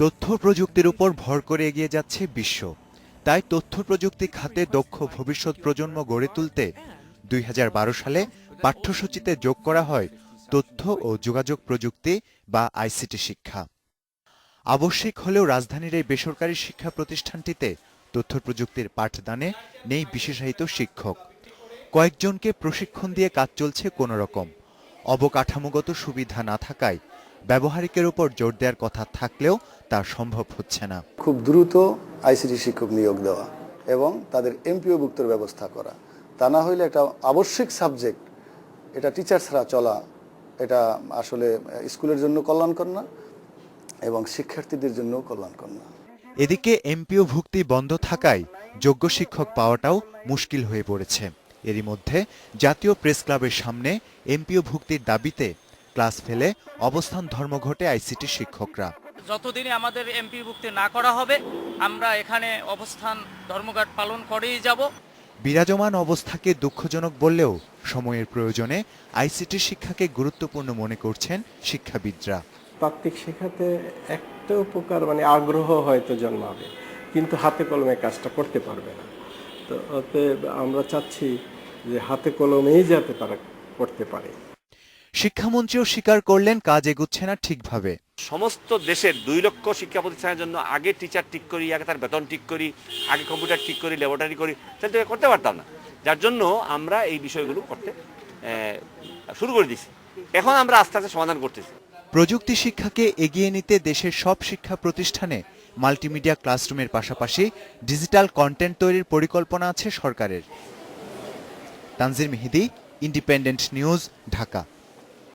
তথ্য প্রযুক্তির উপর ভর করে এগিয়ে যাচ্ছে বিশ্ব। তাই তথ্য প্রযুক্তি খাতে দক্ষ ভবিষ্যৎ প্রজন্ম গড়ে তুলতে দুই হাজার বারো সালে পাঠ্যসূচিতে যোগ করা হয় তথ্য ও যোগাযোগ প্রযুক্তি বা আইসিটি শিক্ষা। আবশ্যিক হলেও রাজধানীর এই বেসরকারি শিক্ষা প্রতিষ্ঠানটিতে তথ্য প্রযুক্তির পাঠদানে নেই বিশেষায়িত শিক্ষক। কয়েকজনকে প্রশিক্ষণ দিয়ে কাজ চলছে কোনো রকম অবকাঠামোগত সুবিধা না থাকায় ব্যবহারিকের উপর জোর দেওয়ার কথা থাকলেও তা সম্ভব হচ্ছে না। খুব দ্রুত আইসিটি শিক্ষক নিয়োগ দেওয়া এবং তাদের এমপিও ভুক্তর ব্যবস্থা করা। তা না হইলে একটা আবশ্যিক সাবজেক্ট এটা টিচার ছাড়া চলা এটা আসলে স্কুলের জন্য কল্যাণকর না এবং শিক্ষার্থীদের জন্য কল্যাণকর না। এদিকে এমপিও ভুক্তি বন্ধ থাকায় যোগ্য শিক্ষক পাওয়াটাও মুশকিল হয়ে পড়েছে। এরই মধ্যে জাতীয় প্রেস ক্লাবের সামনে এমপিও ভুক্তির দাবিতে ক্লাস ফেলে অবস্থান ধর্মঘটে আইসিটি শিক্ষকরা। যতদিনে আমাদের এমপি ভুক্তি না করা হবে আমরা এখানে অবস্থান ধর্মঘট পালন করেই যাব। বিরাজমান অবস্থাকে দুঃখজনক বললেও সময়ের প্রয়োজনে আইসিটি শিক্ষাকে গুরুত্বপূর্ণ মনে করছেন শিক্ষাবিদরা। তাত্ত্বিক শেখাতে একটা উপকার মানে আগ্রহ হয়তো জন্মাবে কিন্তু হাতে কলমে কাজটা করতে পারবে না। তো অতএব আমরা চাচ্ছি যে হাতে কলমেই যাতে তারা করতে পারে। শিক্ষামন্ত্রীও স্বীকার করলেন কাজ এগুচ্ছে না ঠিকভাবে। সমস্ত দেশের দুই লক্ষ শিক্ষা প্রতিষ্ঠানের জন্য আগে টিচার ঠিক করি আগে তার বেতন ঠিক করি আগে কম্পিউটার ঠিক করি ল্যাবরেটরি করি তাহলে তো করতে পারতাম না। যার জন্য আমরা এই বিষয়গুলো করতে শুরু করে দিছি এখন আমরা আস্তে আস্তে সমাধান করতেছি। প্রযুক্তি শিক্ষাকে এগিয়ে নিতে দেশের সব শিক্ষা প্রতিষ্ঠানে মাল্টিমিডিয়া ক্লাসরুমের পাশাপাশি ডিজিটাল কন্টেন্ট তৈরির পরিকল্পনা আছে সরকারের। Tanzir Mehedi Independent News Dhaka.